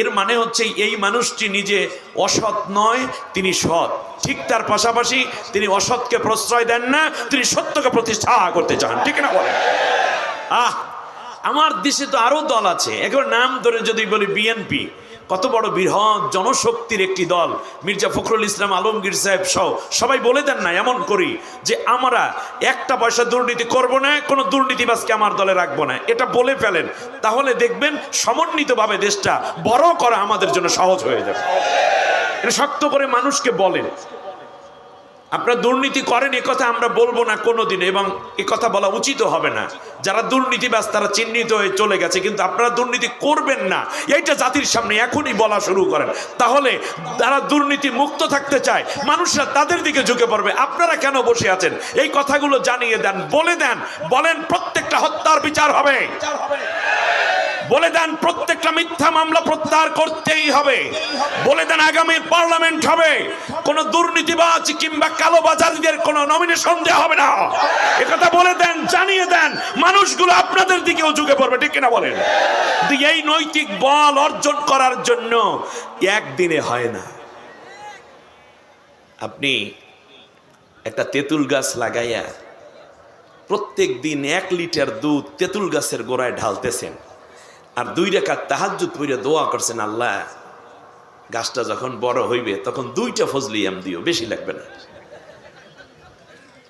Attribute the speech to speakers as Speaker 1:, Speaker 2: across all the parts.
Speaker 1: এর মানে হচ্ছে এই মানুষটি নিজে অসৎ নয়, তিনি সৎ। ঠিক তার পাশাপাশি তিনি অসৎকে প্রশ্রয় দেন না, তিনি সত্যকে প্রতিষ্ঠা করতে চান। ঠিক না বলেন আহ, আমার দেশে তো আরও দল আছে। একবার নাম ধরে যদি বলি বিএনপি। কত বড় বৃহৎ জনশক্তির একটি দল, মির্জা ফখরুল ইসলাম, আলমগীর সাহেব সহ। সবাই বলে দেন না, এমন করি যে আমরা একটা পয়সা দুর্নীতি করব না, কোনো দুর্নীতিবাজকে আমার দলে রাখব না। এটা বলে ফেলেন। তাহলে দেখবেন সমন্বিতভাবে দেশটা বড় করা আমাদের জন্য সহজ হয়ে যাবে। এটা শক্ত করে মানুষকে বলেন। আপনারা দুর্নীতি করেন, এ কথা আমরা বলব না কোনোদিন এবং এ কথা বলা উচিত হবে না। যারা দুর্নীতিবাজ, তারা চিহ্নিত হয়ে চলে গেছে, কিন্তু আপনারা দুর্নীতি করবেন না। এইটা জাতির সামনে এখনই বলা শুরু করেন। তাহলে যারা দুর্নীতি মুক্ত থাকতে চায়, মানুষরা তাদের দিকে ঝুঁকে পড়বে। আপনারা কেন বসে আছেন? এই কথাগুলো জানিয়ে দেন, বলে দেন। বলেন, প্রত্যেকটা হত্যার বিচার হবে। বলে দেন, প্রত্যেকটা মিথ্যা মামলা প্রত্যাহার করতেই হবে। বলে দেন আগামী পার্লামেন্ট হবে। কোন দুর্নীতিবাজ কিংবা কালোবাজারিদের কোনো নমিনেশন দেওয়া হবে না। একথা বলে দেন, জানিয়ে দেন, মানুষগুলো আপনাদের দিকেও ঝুঁকে পড়বে, ঠিক কিনা বলেন? এই নৈতিক বল অর্জন করার জন্য একদিনে হয় না। আপনি একটা তেঁতুল গাছ লাগাইয়া প্রত্যেক দিন এক লিটার দুধ তেঁতুল গাছের গোড়ায় ঢালতেছেন। আর দুই রেখা তাহাজুত পইরা দোয়া করছেন আল্লাহ। গাছটা যখন বড় হইবে, তখন দুইটা ফজলিয়াম দিও, বেশি লাগবে না।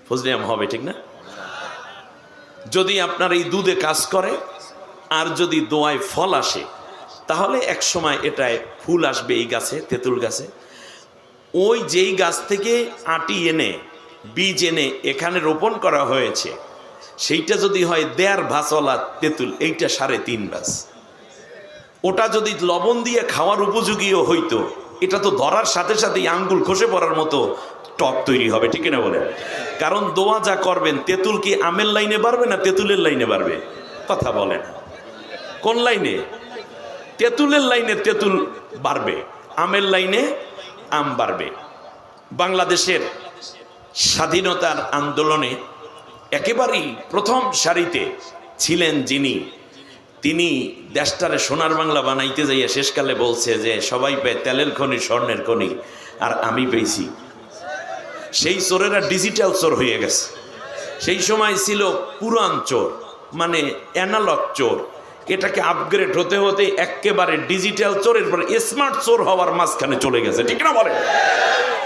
Speaker 1: ফজলিয়াম হবে, ঠিক না? যদি আপনার এই দুধে কাজ করে, আর যদি দোয়ায় ফল আসে, তাহলে এক সময় এটায় ফুল আসবে এই গাছে, তেঁতুল গাছে। ওই যেই গাছ থেকে আটি এনে, বীজ এনে এখানে রোপণ করা হয়েছে, সেইটা যদি হয় দেড় ভাসওয়ালা তেঁতুল, এইটা সাড়ে তিন ভাস ওটা যদি লবণ দিয়ে খাওয়ার উপযোগীও হইতো, এটা তো ধরার সাথে সাথেই আঙ্গুল খসে পড়ার মতো টক তৈরি হবে, ঠিক না বলে কারণ দোয়া যা করবেন, তেঁতুল কি আমের লাইনে বাড়বে না তেঁতুলের লাইনে বাড়বে? কথা বলেন কোন লাইনে? তেঁতুলের লাইনে তেঁতুল বাড়বে, আমের লাইনে আম বাড়বে। বাংলাদেশের স্বাধীনতার আন্দোলনে একেবারেই প্রথম সারিতে ছিলেন যিনি তিনি দেশটারে সোনার বাংলা বানাইতে যাইয়া শেষকালে বলছে যে, সবাই পায় তেলের খনি, স্বর্ণের খনি, আর আমি পেয়েছি। সেই চোরেরা ডিজিটাল চোর হয়ে গেছে। সেই সময় ছিল পুরান চোর মানে অ্যানালগ চোর। এটাকে আপগ্রেড হতে হতে একেবারে ডিজিটাল চোরের পরে স্মার্ট চোর হওয়ার মাঝখানে চলে গেছে। ঠিক না বলে?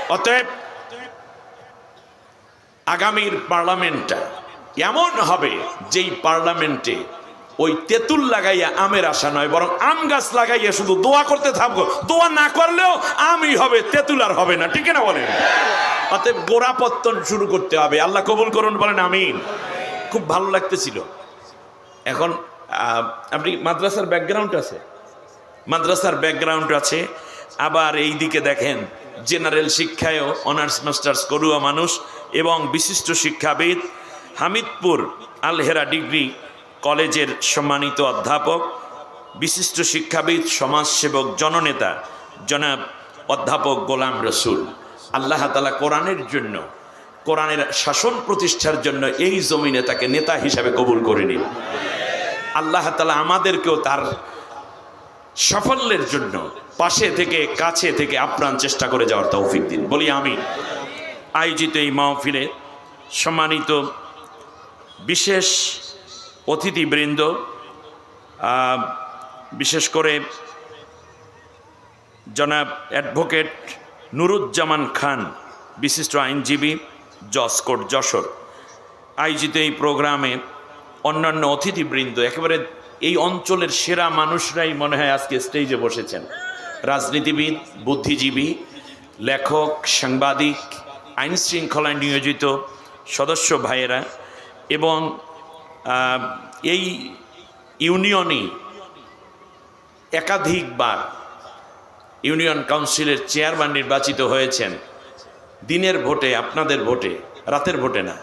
Speaker 1: অতএব আগামীর পার্লামেন্টটা এমন হবে যেই পার্লামেন্টে ওই তেঁতুল লাগাইয়া আমের আশা নয়, বরং আম গাছ লাগাইয়া শুধু দোয়া করতে থাকব। দোয়া না করলেও আমই হবে, তেঁতুল আর হবে না, ঠিক না বলেন? অতএব গোড়াপত্তন শুরু করতে হবে। আল্লাহ কবুল করুন, বলেন আমিন। খুব ভালো লাগতেছিল। এখন আপনি মাদ্রাসার ব্যাকগ্রাউন্ড আছে? মাদ্রাসার ব্যাকগ্রাউন্ড আছে। আবার এই দিকে দেখেন জেনারেল শিক্ষায়ও অনার্স মাস্টার্স করুয়া মানুষ এবং বিশিষ্ট শিক্ষাবিদ হামিদপুর আলহেরা ডিগ্রি কলেজের সম্মানিত অধ্যাপক, বিশিষ্ট শিক্ষাবিদ, সমাজসেবক, জননেতা, জনাব অধ্যাপক গোলাম রসুল। আল্লাহ তালা কোরআনের জন্য, কোরআনের শাসন প্রতিষ্ঠার জন্য এই জমিনে তাকে নেতা হিসাবে কবুল করে নিন। আল্লাহ তালা আমাদেরকেও তার সাফল্যের জন্য পাশে থেকে, কাছে থেকে আপ্রাণ চেষ্টা করে যাওয়ার তৌফিক দিন। বলি আমি, আয়োজিত এই মাহফিলে সম্মানিত বিশেষ অতিথিবৃন্দ বিশেষ করে জনাব অ্যাডভোকেট নুরুজ্জামান খান, বিশিষ্ট আইনজীবী জসকোট যশোর। আয়োজিত এই প্রোগ্রামে অন্যান্য অতিথিবৃন্দ, একেবারে এই অঞ্চলের সেরা মানুষরাই মনে হয় আজকে স্টেজে বসেছেন। রাজনীতিবিদ, বুদ্ধিজীবী, লেখক, সাংবাদিক আইন শৃঙ্খলায় নিয়োজিত সদস্য ভাইয়েরা এবং এই ইউনিয়নে একাধিকবার ইউনিয়ন কাউন্সিলের চেয়ারম্যান নির্বাচিত হয়েছেন। দিনের ভোটে, আপনাদের ভোটে, রাতের ভোটে না।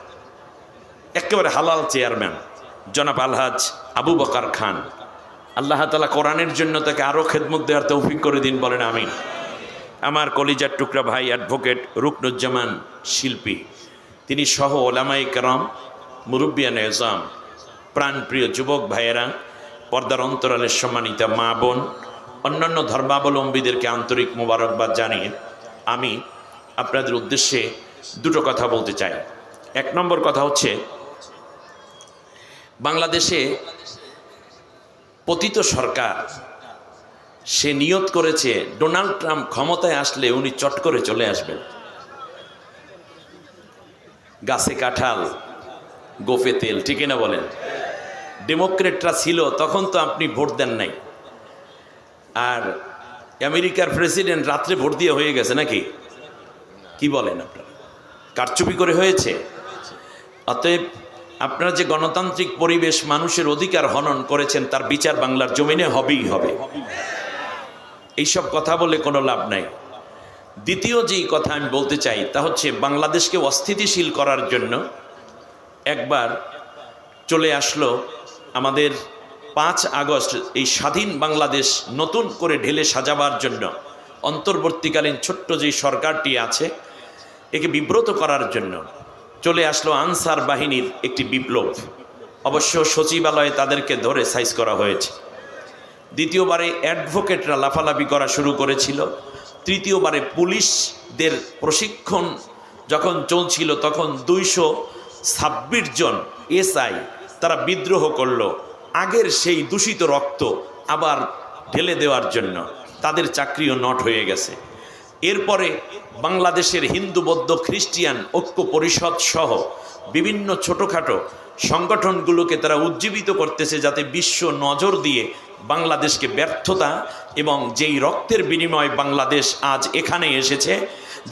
Speaker 1: একেবারে হালাল চেয়ারম্যান, জনাব আলহাজ আবু বকার খান। আল্লাহ তালা কোরআনের জন্য তাকে আরও খেদমত দেওয়ার তৌফিক করে দিন, বলেন আমি আমার কলিজার টুকরা ভাই, অ্যাডভোকেট রুকনুজ্জামান শিল্পী। তিনি সহ ওলামাই কেরাম, মুরব্বিয়ান এজাম প্রাণপ্রিয় যুবক ভাইয়েরা, পর্দার অন্তরালের সম্মানিতা মা বোন, অন্যান্য ধর্মাবলম্বীদেরকে আন্তরিক মোবারকবাদ জানিয়ে আমি আপনাদের উদ্দেশ্যে দুটো কথা বলতে চাই। এক নম্বর কথা হচ্ছে, বাংলাদেশে পতিত সরকার সে নিয়ত করেছে, ডোনাল্ড ট্রাম্প ক্ষমতায় আসলে উনি চট করে চলে আসবেন। গাছে কাঁঠাল, গোফে তেল, ঠিক না বলেন? ডেমোক্রেটরা ছিল, তখন তো আপনি ভোট দেন নাই। আর আমেরিকার প্রেসিডেন্ট রাত্রে ভোট দিয়ে হয়ে গেছে নাকি? কি বলেন আপনারা? কারচুপি করে হয়েছে? অতএব আপনারা যে গণতান্ত্রিক পরিবেশ মানুষের অধিকার হনন করেছেন, তার বিচার বাংলার জমিনে হবেই হবে। এইসব কথা বলে কোনো লাভ নাই। দ্বিতীয় যেই কথা আমি বলতে চাই, তা হচ্ছে বাংলাদেশকে অস্থিতিশীল করার জন্য একবার চলে আসলো আমাদের পাঁচ আগস্ট এই স্বাধীন বাংলাদেশ নতুন করে ঢেলে সাজাবার জন্য অন্তর্বর্তীকালীন ছোট্ট যেই সরকারটি আছে, একে বিব্রত করার জন্য চলে আসলো আনসার বাহিনীর একটি বিপ্লব। অবশ্য সচিবালয়ে তাদেরকে ধরে সাইজ করা হয়েছে। দ্বিতীয়বারে অ্যাডভোকেটরা লাফালাফি করা শুরু করেছিল। তৃতীয়বারে পুলিশদের প্রশিক্ষণ যখন চলছিল, তখন দুইশো ছাব্বিশ জন এসআই তারা বিদ্রোহ করল। আগের সেই দূষিত রক্ত আবার ঢেলে দেওয়ার জন্য তাদের চাকরিও নট হয়ে গেছে। এরপরে বাংলাদেশের হিন্দু, বৌদ্ধ, খ্রিস্টিয়ান ঐক্য পরিষদ সহ বিভিন্ন ছোটোখাটো সংগঠনগুলোকে তারা উজ্জীবিত করতেছে যাতে বিশ্ব নজর দিয়ে বাংলাদেশকে ব্যর্থতা এবং যেই রক্তের বিনিময়ে বাংলাদেশ আজ এখানে এসেছে,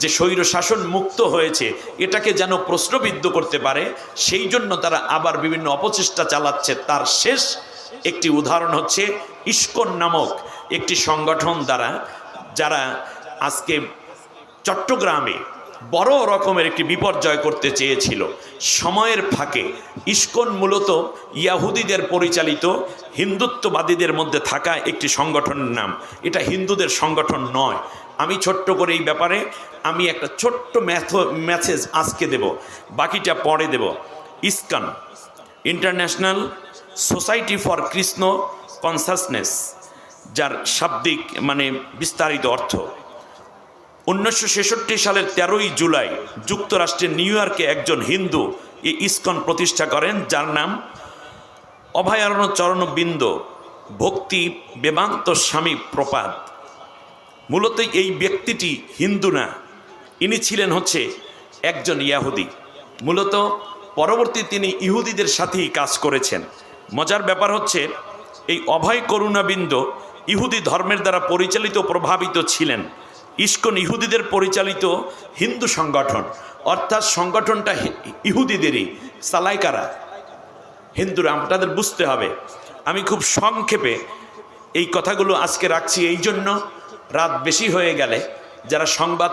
Speaker 1: যে স্বৈর শাসন মুক্ত হয়েছে, এটাকে যেন প্রশ্নবিদ্ধ করতে পারে, সেই জন্য তারা আবার বিভিন্ন অপচেষ্টা চালাচ্ছে। তার শেষ একটি উদাহরণ হচ্ছে ইস্কন নামক একটি সংগঠন দ্বারা, যারা আজকে চট্টগ্রামে বড় রকমের একটি বিপর্যয় করতে চেয়েছিল। সময়ের ফাঁকে ইস্কন মূলত ইয়াহুদিদের পরিচালিত হিন্দুত্ববাদীদের মধ্যে থাকা একটি সংগঠনের নাম। এটা হিন্দুদের সংগঠন নয়। আমি ছোট্ট করে এই ব্যাপারে আমি একটা ছোট্ট ম্যাথ মেসেজ আজকে দেব। বাকিটা পরে দেব। ISKCON, international society for Krishna consciousness, যার শাব্দিক মানে বিস্তারিত অর্থ। উনিশশো ছেষট্টি সালের তেরোই জুলাই যুক্তরাষ্ট্রের নিউ ইয়র্কে একজন হিন্দু ইস্কন প্রতিষ্ঠা করেন, যার নাম অভয়ারণ্য চরণবৃন্দ ভক্তি বেদান্ত স্বামী প্রপাত। মূলত এই ব্যক্তিটি হিন্দু না, ইনি ছিলেন হচ্ছে একজন ইয়াহুদি। মূলত পরবর্তী তিনি ইহুদিদের সাথেই কাজ করেছেন। মজার ব্যাপার হচ্ছে, এই অভয় করুণাবিন্দ ইহুদি ধর্মের দ্বারা পরিচালিত প্রভাবিত ছিলেন। ইস্কন ইহুদিদের পরিচালিত হিন্দু সংগঠন, অর্থাৎ সংগঠনটা ইহুদিদেরই, সালাইকারা। হিন্দুরা, আপনাদের বুঝতে হবে, আমি খুব সংক্ষেপে এই কথাগুলো আজকে রাখছি এই জন্য। রাত বেশি হয়ে গেলে যারা সংবাদ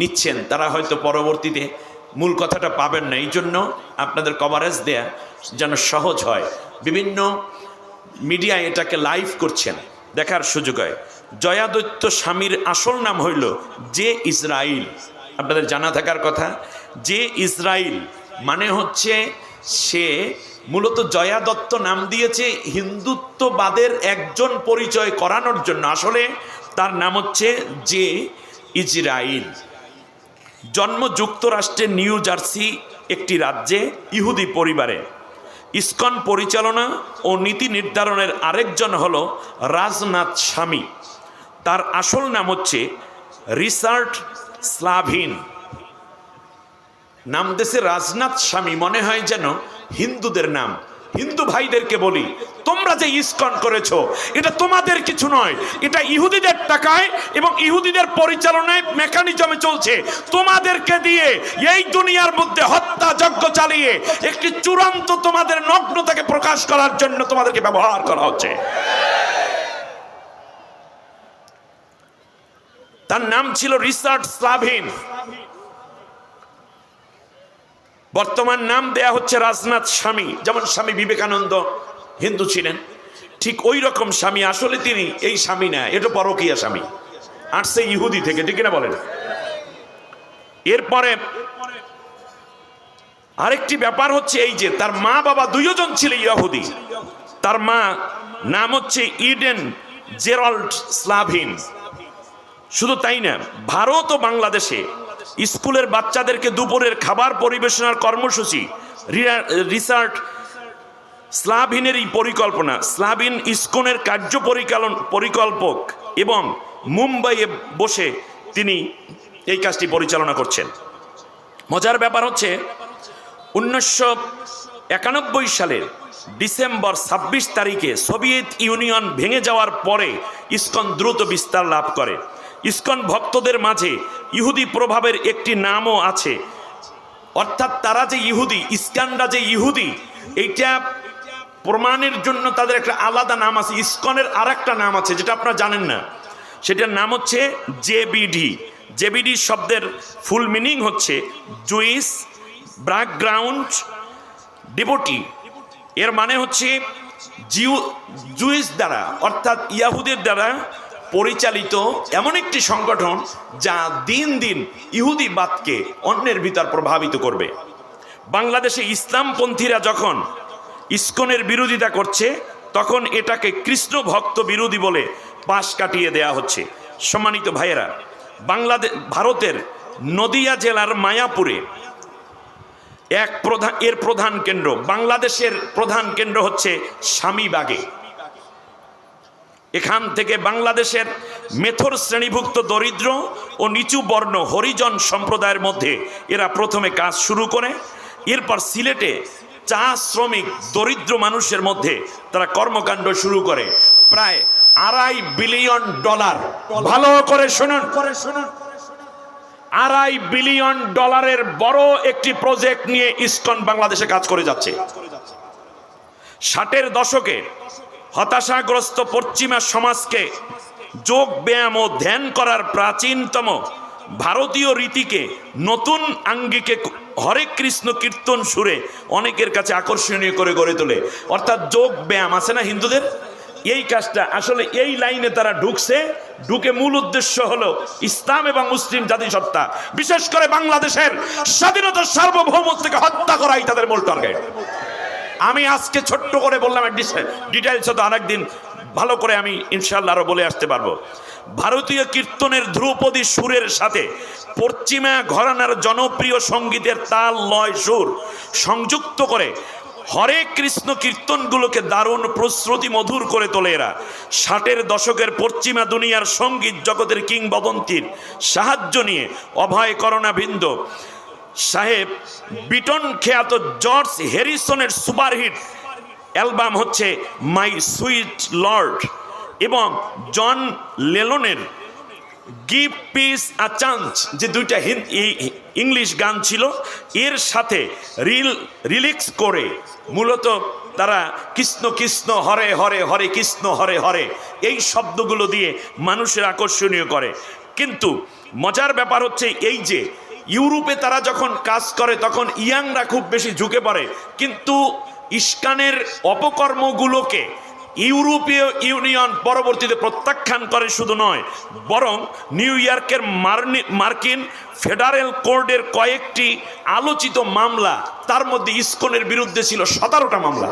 Speaker 1: নিচ্ছেন, তারা হয়তো পরবর্তীতে মূল কথাটা পাবেন না। এই জন্য আপনাদের কভারেজ দেয়া যেন সহজ হয়। বিভিন্ন মিডিয়া এটাকে লাইভ করছেন, দেখার সুযোগ হয়। জয়াদৈত্য স্বামীর আসল নাম হইল যে ইসরাইল। আপনাদের জানা থাকার কথা যে ইসরাইল মানে হচ্ছে সে মূলত জয়া দত্ত নাম দিয়েছে হিন্দুত্ববাদের একজন পরিচয় করানোর জন্য। আসলে তার নাম হচ্ছে যে ইসরাইল। জন্ম যুক্তরাষ্ট্রের নিউ জার্সি, একটি রাজ্যে, ইহুদি পরিবারে। ইস্কন পরিচালনা ও নীতি নির্ধারণের আরেকজন হল রাজনাথ স্বামী। তার আসল নাম হচ্ছে রিসার্ট স্লাভিন। নাম দেশে রাজনাথ স্বামী, মনে হয় যেন হিন্দুদের নাম। হিন্দু ভাইদেরকে বলি, তোমরা যে ইস্কন করেছ, এটা তোমাদের কিছু নয়, এটা ইহুদিদের টাকায় এবং ইহুদিদের পরিচালনায় মেকানিজমে চলছে। তোমাদেরকে দিয়ে এই দুনিয়ার মধ্যে হত্যা যজ্ঞ চালিয়ে একটি চূড়ান্ত তোমাদের নগ্নতাকে প্রকাশ করার জন্য তোমাদেরকে ব্যবহার করা হচ্ছে। তার নাম ছিল রিসার্ট স্লাভিন। বর্তমান নাম দেয়া হচ্ছে রাজনাথ স্বামী, যেমন স্বামী বিবেকানন্দ হিন্দু ছিলেন, ঠিক ওই রকম স্বামী আসলে তিনি এই স্বামী না, এটা পরকীয়া স্বামী। আসছে ইহুদি থেকে, ঠিক না বলেন? এরপরে আরেকটি ব্যাপার হচ্ছে এই যে, তার মা বাবা দুইজন ছিল ইহুদি, তার মা নাম হচ্ছে ইডেন জেরল্ড স্লাভিন। শুধু তাই না, ভারত ও বাংলাদেশে স্কুলের বাচ্চাদেরকে দুপুরের খাবার পরিবেশনার কর্মসূচি রিসার্ট স্লাভিনের এই পরিকল্পনা, স্লাভিন ইস্কনের কার্য পরিচালন পরিকল্পক এবং মুম্বাইয়ে বসে তিনি এই কাজটি পরিচালনা করছেন। মজার ব্যাপার হচ্ছে, উনিশশো একানব্বই সালের ডিসেম্বর ছাব্বিশ তারিখে সোভিয়েত ইউনিয়ন ভেঙে যাওয়ার পরে ইস্কন দ্রুত বিস্তার লাভ করে। ইস্কন ভক্তদের মাঝে ইহুদি প্রভাবের একটি নামও আছে। অর্থাৎ তারা যে ইহুদি, ইস্কানরা যে ইহুদি, এইটা প্রমাণের জন্য তাদের একটা আলাদা নাম আছে। ইস্কনের আর একটা নাম আছে, যেটা আপনারা জানেন না। সেটার নাম হচ্ছে জেবিডি। জেবিডি শব্দের ফুল মিনিং হচ্ছে জুইস ব্যাকগ্রাউন্ড ডিবোটি এর মানে হচ্ছে জিউ, জুইস দ্বারা, অর্থাৎ ইয়াহুদের দ্বারা পরিচালিত এমন একটি সংগঠন যা দিন দিন ইহুদিবাদকে অন্যের ভিতর প্রভাবিত করবে। বাংলাদেশে ইসলামপন্থীরা যখন ইস্কনের বিরোধিতা করছে, তখন এটাকে কৃষ্ণ ভক্ত বিরোধী বলে পাশ কাটিয়ে দেয়া হচ্ছে। সম্মানিত ভাইয়েরা বাংলাদেশ ভারতের নদিয়া জেলার মায়াপুরে এক প্রধান এর প্রধান কেন্দ্র, বাংলাদেশের প্রধান কেন্দ্র হচ্ছে স্বামীবাগে। এখান থেকে বাংলাদেশের মেথর শ্রেণীভুক্ত দরিদ্র ও নিচু বর্ণ হরিজন সম্প্রদায়ের মধ্যে এরা প্রথমে কাজ শুরু করে। এরপর সিলেটে চা শ্রমিক দরিদ্র মানুষের মধ্যে তারা কর্মকাণ্ড শুরু করে। প্রায় আড়াই বিলিয়ন ডলার। ভালো করে শুনুন। করে শুনুন আড়াই বিলিয়ন ডলারের বড় একটি প্রজেক্ট নিয়ে ইস্কন বাংলাদেশে কাজ করে যাচ্ছে। ষাটের দশকে হতাশাগ্রস্ত পশ্চিমা সমাজকে যোগ ব্যায়াম ও ধ্যান করার প্রাচীনতম ভারতীয় রীতিকে নতুন আঙ্গিকে হরে কৃষ্ণ কীর্তন সুরে অনেকের কাছে আকর্ষণীয় করে গড়ে তোলে। অর্থাৎ যোগ ব্যায়াম আছে না হিন্দুদের? এই কাজটা আসলে এই লাইনে তারা ঢুকছে। ঢুকে মূল উদ্দেশ্য হলো ইসলাম এবং মুসলিম জাতিসত্তা। বিশেষ করে বাংলাদেশের স্বাধীনতা সার্বভৌমত্বকে হত্যা করাই তাদের মূল টার্গেট আমি আজকে ছোট্ট করে বললাম ডিটেলস তো আরেকদিন ভালো করে আমি ইনশাল্লাহ আরও বলে আসতে পারব। ভারতীয় কীর্তনের ধ্রুপদী সুরের সাথে পশ্চিমা ঘরানার জনপ্রিয় সঙ্গীতের তাল লয় সুর সংযুক্ত করে হরে কৃষ্ণ কীর্তনগুলোকে দারুণ প্রশ্রুতি মধুর করে তোলে এরা। ষাটের দশকের পশ্চিমা দুনিয়ার সংগীত জগতের কিংবদন্তির সাহায্য নিয়ে অভয় করণাবৃন্দ সাহেব, বিটন খ্যাত জর্জ হ্যারিসনের সুপারহিট। অ্যালবাম হচ্ছে মাই সুইট লর্ড এবং জন লেলনের গিভ পিস আ চান্স, যে দুইটা ইংলিশ গান ছিল। এর সাথে রিল, রিলিক্স করে মূলত তারা কৃষ্ণ কৃষ্ণ হরে হরে হরে কৃষ্ণ হরে হরে এই শব্দগুলো দিয়ে মানুষের আকর্ষণীয় করে। কিন্তু মজার ব্যাপার হচ্ছে এই যে ইউরোপে তারা যখন কাজ করে, তখন ইয়াংরা খুব বেশি ঝুঁকে পড়ে। কিন্তু ইস্কানের অপকর্মগুলোকে ইউরোপীয় ইউনিয়ন পরবর্তীতে প্রত্যাখ্যান করে শুধু নয়, বরং নিউ ইয়র্কের মার্কিন ফেডারেল কোর্টের কয়েকটি আলোচিত মামলা, তার মধ্যে ইস্কনের বিরুদ্ধে ছিল সতেরোটা মামলা।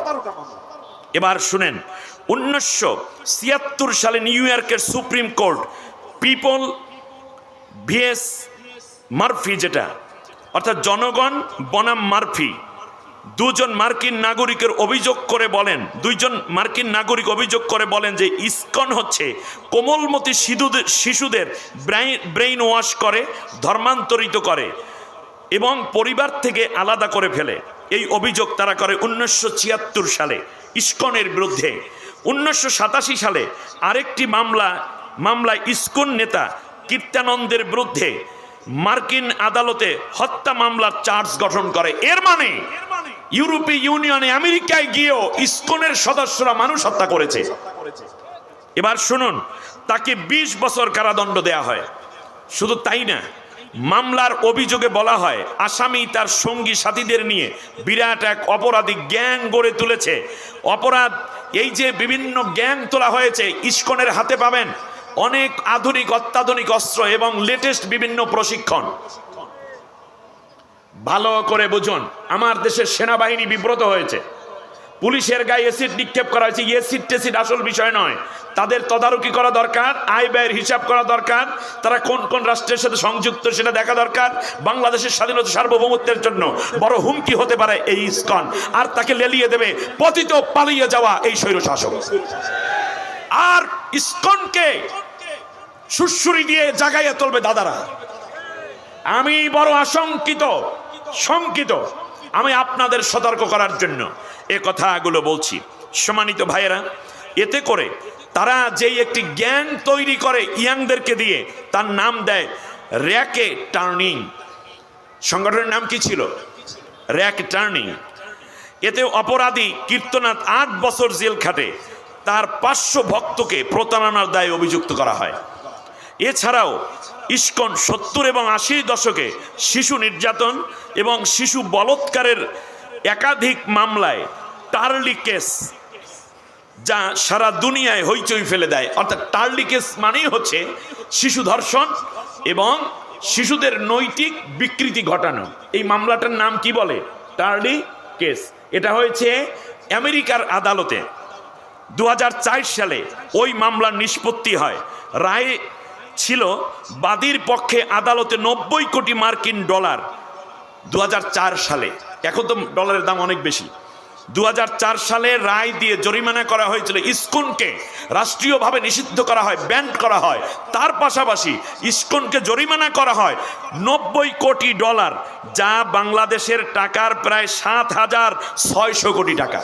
Speaker 1: এবার শুনেন, উনিশশো ছিয়াত্তর সালে নিউ ইয়র্কের supreme court, people V S Murphy যেটা। অর্থাৎ জনগণ বনাম মারফি। দুজন মার্কিন নাগরিকের অভিযোগ করে বলেন, দুইজন মার্কিন নাগরিক অভিযোগ করে বলেন যে ইস্কন হচ্ছে কোমলমতি শিশুদের শিশুদের ব্রেইন ওয়াশ করে, ধর্মান্তরিত করে এবং পরিবার থেকে আলাদা করে ফেলে। এই অভিযোগ তারা করে উনিশশো ছিয়াত্তর সালে ইস্কনের বিরুদ্ধে। উনিশশো সাতাশি সালে আরেকটি মামলা, মামলায় ইস্কন নেতা কীর্তানন্দের বিরুদ্ধে মার্কিন আদালতে হত্যা মামলার চার্জ গঠন করে। এর মানে ইউরোপীয় ইউনিয়নে আমেরিকায় গিয়েও ইস্কনের সদস্যরা মানুষ হত্যা করেছে। এবার শুনুন, তাকে ২০ বছর কারাদণ্ড দেয়া হয়। শুধু তাই না, মামলার অভিযোগে বলা হয়, আসামি তার সঙ্গী সাথীদের নিয়ে বিরাট এক অপরাধী গ্যাং গড়ে তুলেছে। অপরাধ, এই যে বিভিন্ন গ্যাং তোলা হয়েছে, ইস্কনের হাতে পাবেন। অনেক আধুনিক, অত্যাধুনিক অস্ত্র এবং লেটেস্ট বিভিন্ন প্রশিক্ষণ। ভালো করে বুঝুন, আমার দেশের সেনাবাহিনী বিব্রত হয়েছে। পুলিশের গায়ে এসিড নিক্ষেপ করা হয়েছে। এসিড টেসিড আসল বিষয় নয়। তাদের তদারকি করা দরকার, আয় ব্যয়ের হিসাব করা দরকার, তারা কোন কোন রাষ্ট্রের সাথে সংযুক্ত সেটা দেখা দরকার, বাংলাদেশের স্বাধীনতা সার্বভৌমত্বের জন্য। বড় হুমকি হতে পারে এই ইস্কন। আর তাকে লেলিয়ে দেবে, পতিত পালিয়ে যাওয়া এই স্বৈরশাসক। আর ইস্কনকে সুরসুরি দিয়ে জাগাইয়া তুলবে দাদারা। আমি বড় আশঙ্কিত, শঙ্কিত। আমি আপনাদের সতর্ক করার জন্য এ কথাগুলো বলছি। সম্মানিত ভাইয়েরা, এতে করে তারা যেই একটি জ্ঞান তৈরি করে ইয়াংদেরকে দিয়ে, তার নাম দেয় র্যাকে টার্নিং। সংগঠনের নাম কি ছিল? র্যাক টার্নিং। এতে অপরাধী কীর্তনাথ আট বছর জেল খাটে, তার পাঁচশো ভক্তকে প্রতারণার দায়ে অভিযুক্ত করা হয়। এছাড়াও ইস্কন সত্তর এবং আশির দশকে শিশু নির্যাতন এবং শিশু বলৎকারের একাধিক মামলায় টার্লি কেস, যা সারা দুনিয়ায় হইচই ফেলে দেয়। অর্থাৎ টার্লি কেস মানেই হচ্ছে শিশু ধর্ষণ এবং শিশুদের নৈতিক বিকৃতি ঘটানো। এই মামলাটার নাম কি বলে? টার্লি কেস। এটা হয়েছে আমেরিকার আদালতে। দু হাজার চার সালে ওই মামলার নিষ্পত্তি হয়। রায় ছিল বাদীর পক্ষে আদালতে নব্বই কোটি মার্কিন ডলার দু হাজার চার সালে। এখন তো ডলারের দাম অনেক বেশি। দু হাজার চার সালে রায় দিয়ে জরিমানা করা হয়েছিল ইস্কনকে। রাষ্ট্রীয়ভাবে নিষিদ্ধ করা হয়, ব্যান্ড করা হয়। তার পাশাপাশি ইস্কনকে জরিমানা করা হয় নব্বই কোটি ডলার, যা বাংলাদেশের টাকার প্রায় সাত হাজার ছয়শো কোটি টাকা।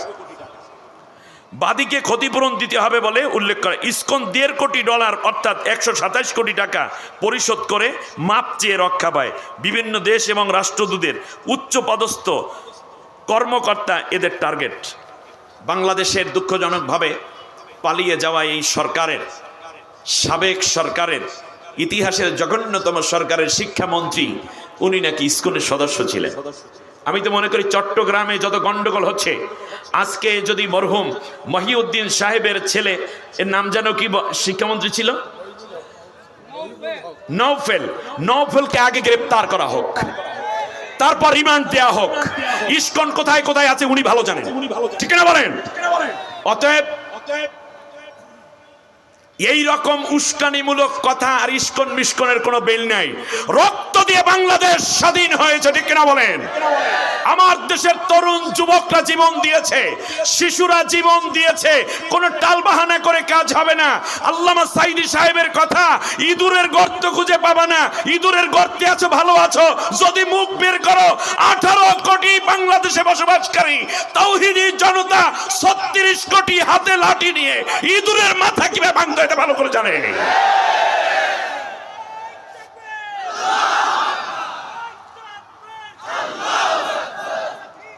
Speaker 1: বাদীকে ক্ষতিপূরণ দিতে হবে বলে উল্লেখ করে। ইসকন দেড় কোটি ডলার, অর্থাৎ একশো সাতাশ কোটি টাকা পরিশোধ করে মাপ চেয়ে রক্ষা পায়। বিভিন্ন দেশ এবং রাষ্ট্রদূতের উচ্চ পদস্থ কর্মকর্তা এদের টার্গেট। বাংলাদেশের দুঃখজনকভাবে পালিয়ে যাওয়া এই সরকারের, সাবেক সরকারের, ইতিহাসের জঘন্যতম সরকারের শিক্ষামন্ত্রী, উনি নাকি স্কুলের সদস্য ছিলেন। আমি তো মনে করি চট্টগ্রামে যত গন্ডগোল হচ্ছে আজকে যদি মরহুম মহিউদ্দিন সাহেবের ছেলে এর নাম যেন কি শিক্ষামন্ত্রী ছিল? নৌফেল নৌফেলকে আগে গ্রেপ্তার করা হোক তারপর রিমান্ড দেওয়া হোক। ইস্কন কোথায় কোথায় আছে উনি ভালো জানেন। ঠিক না বলেন। অতএব অতএব এই রকম উস্কানিমূলক কথা আর ইস্কন মিস্কনের কোনো বেল নাই। রক্ত দিয়ে বাংলাদেশ স্বাধীন হয়েছে, ঠিক কিনা বলেন? আমার দেশের তরুণ যুবকরা জীবন দিয়েছে, শিশুরা জীবন দিয়েছে, কোনো টালবাহানা করে কাজ হবে না। আল্লামা সাইদি সাহেবের কথা, ইঁদুরের গর্ত খুঁজে পাবা না, ইঁদুরের গর্তে আছো, ভালো আছো, যদি মুখ বের করো, আঠারো কোটি বাংলাদেশে বসবাসকারী, তৌহিদি জনতা ছত্রিশ কোটি হাতে লাঠি নিয়ে ইঁদুরের মাথা কীভাবে ভাঙতে এটা ভালো করে জানে।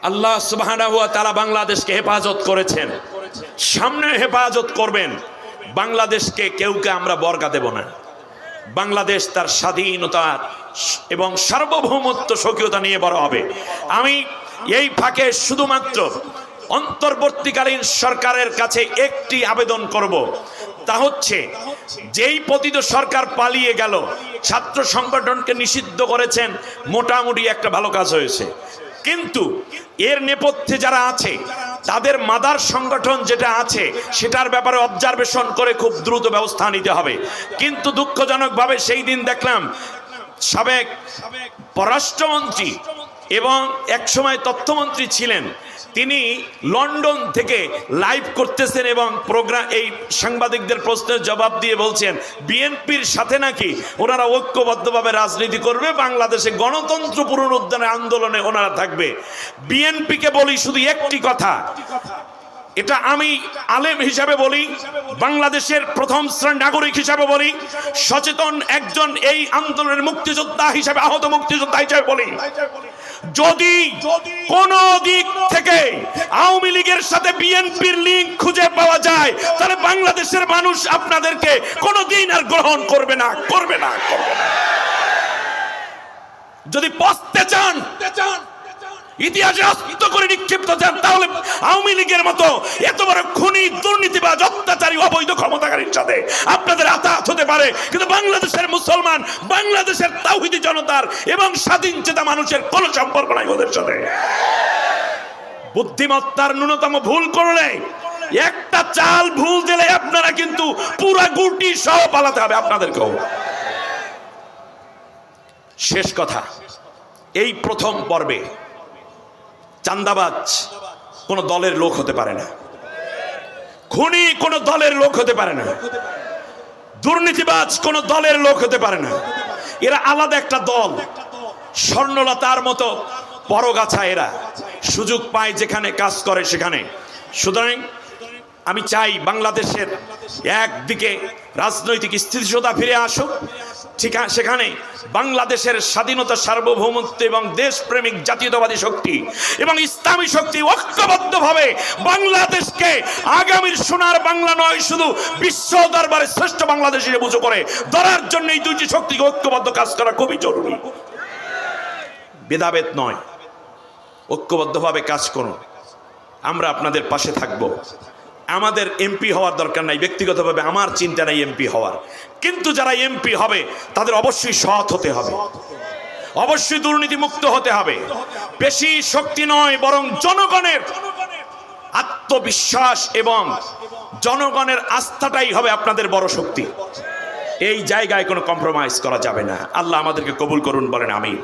Speaker 1: আল্লাহ ওয়া তাআলা বাংলাদেশকে হেফাজত করেছেন। সামনে হেফাজত করবেন। বাংলাদেশকে কেউকে আমরা বর্গা দেব না। বাংলাদেশ তার স্বাধীনতা এবং সার্বভৌমত্ব স্বকীয়তা নিয়ে বড় হবে। আমি এই ফাঁকে শুধুমাত্র অন্তর্বর্তীকালীন সরকারের কাছে একটি আবেদন করব। তা হচ্ছে, যেই পতিত সরকার পালিয়ে গেল, ছাত্র সংগঠনকে নিষিদ্ধ করেছেন, মোটামুটি একটা ভালো কাজ হয়েছে। কিন্তু এর নেপথ্যে যারা আছে, তাদের মাদার সংগঠন যেটা আছে, সেটার ব্যাপারে অবজারভেশন করে খুব দ্রুত ব্যবস্থা নিতে হবে। কিন্তু দুঃখজনকভাবে সেই দিন দেখলাম, সাবেক পররাষ্ট্রমন্ত্রী এবং একসময় তথ্যমন্ত্রী ছিলেন। তিনি লন্ডন থেকে লাইভ করতেছেন এবং প্রোগ্রাম এই সাংবাদিকদের প্রশ্নের জবাব দিয়ে বলছেন, বিএনপির সাথে নাকি ওনারা ঐক্যবদ্ধভাবে রাজনীতি করবে? বাংলাদেশে গণতন্ত্র পুনরুদ্ধারের আন্দোলনে ওনারা থাকবে। বিএনপিকে বলি শুধু একটি কথা এটা আমি আলেম হিসাবে বলি, বাংলাদেশের প্রথম শ্রেণির নাগরিক হিসাবে বলি, সচেতন একজন এই আন্দোলনের মুক্তিযোদ্ধা হিসাবে, আহত মুক্তিযোদ্ধা হিসাবে বলি। যদি কোন দিক থেকে আওয়ামী লীগের সাথে বিএনপির লিঙ্ক খুঁজে পাওয়া যায়, তাহলে বাংলাদেশের মানুষ আপনাদেরকে কোনোদিন আর গ্রহণ করবে না করবে না করবে না। যদি পচতে চান ইতিহাসে অস্ত করে নিক্ষিপ্ত চান তাহলে আওয়ামী লীগের মতো এত বড় খুনি অত্যাচারী, অবৈধ ক্ষমতাকারীর সাথে আপনাদের হতে পারে। কিন্তু বাংলাদেশের মুসলমান, বাংলাদেশের জনতার এবং স্বাধীন চেতা মানুষের কোনো সম্পর্ক নাই ওদের সাথে। বুদ্ধিমত্তার ন্যূনতম ভুল করলে একটা চাল ভুল দিলে আপনারা কিন্তু পুরা গুটি সহ পালাতে হবে আপনাদেরকেও। শেষ কথা, এই প্রথম পর্বে চান্দাবাজ, কোন দলের লোক হতে পারে না। খুনি কোন দলের লোক হতে পারে না। দুর্নীতিবাজ কোন দলের লোক হতে পারে না। এরা আলাদা একটা দল। স্বর্ণলতার মতো পরগাছা এরা। সুযোগ পায় যেখানে কাজ করে সেখানে। সুতরাং আমি চাই বাংলাদেশের একদিকে রাজনৈতিক স্থিতিশীলতা ফিরে আসুক ঠিক সেখানে বাংলাদেশের স্বাধীনতা সার্বভৌমত্ব এবং দেশপ্রেমিক জাতীয়তাবাদী শক্তি এবং ইসলামী শক্তি ঐক্যবদ্ধভাবে বাংলাদেশকে আগামীর সোনার বাংলা নয়, শুধু বিশ্ব দরবারে শ্রেষ্ঠ বাংলাদেশ হিসেবে বুঝো করে ধরার জন্য এই দুইটি শক্তিকে ঐক্যবদ্ধ কাজ করা খুবই জরুরি। ভেদাভেদ নয়, ঐক্যবদ্ধভাবে কাজ করুন। আমরা আপনাদের পাশে থাকব। আমাদের এমপি হওয়ার দরকার নাই, ব্যক্তিগতভাবে আমার চিন্তা নাই এমপি হওয়ার। কিন্তু যারা এমপি হবে, তাদের অবশ্যই সৎ হতে হবে। অবশ্যই দুর্নীতি মুক্ত হতে হবে। বেশি শক্তি নয়, বরং জনগণের আত্মবিশ্বাস এবং জনগণের আস্থাটাই হবে আপনাদের বড় শক্তি। এই জায়গায় কোনো কম্প্রোমাইজ করা যাবে না। আল্লাহ আমাদেরকে কবুল করুন, বলেন আমি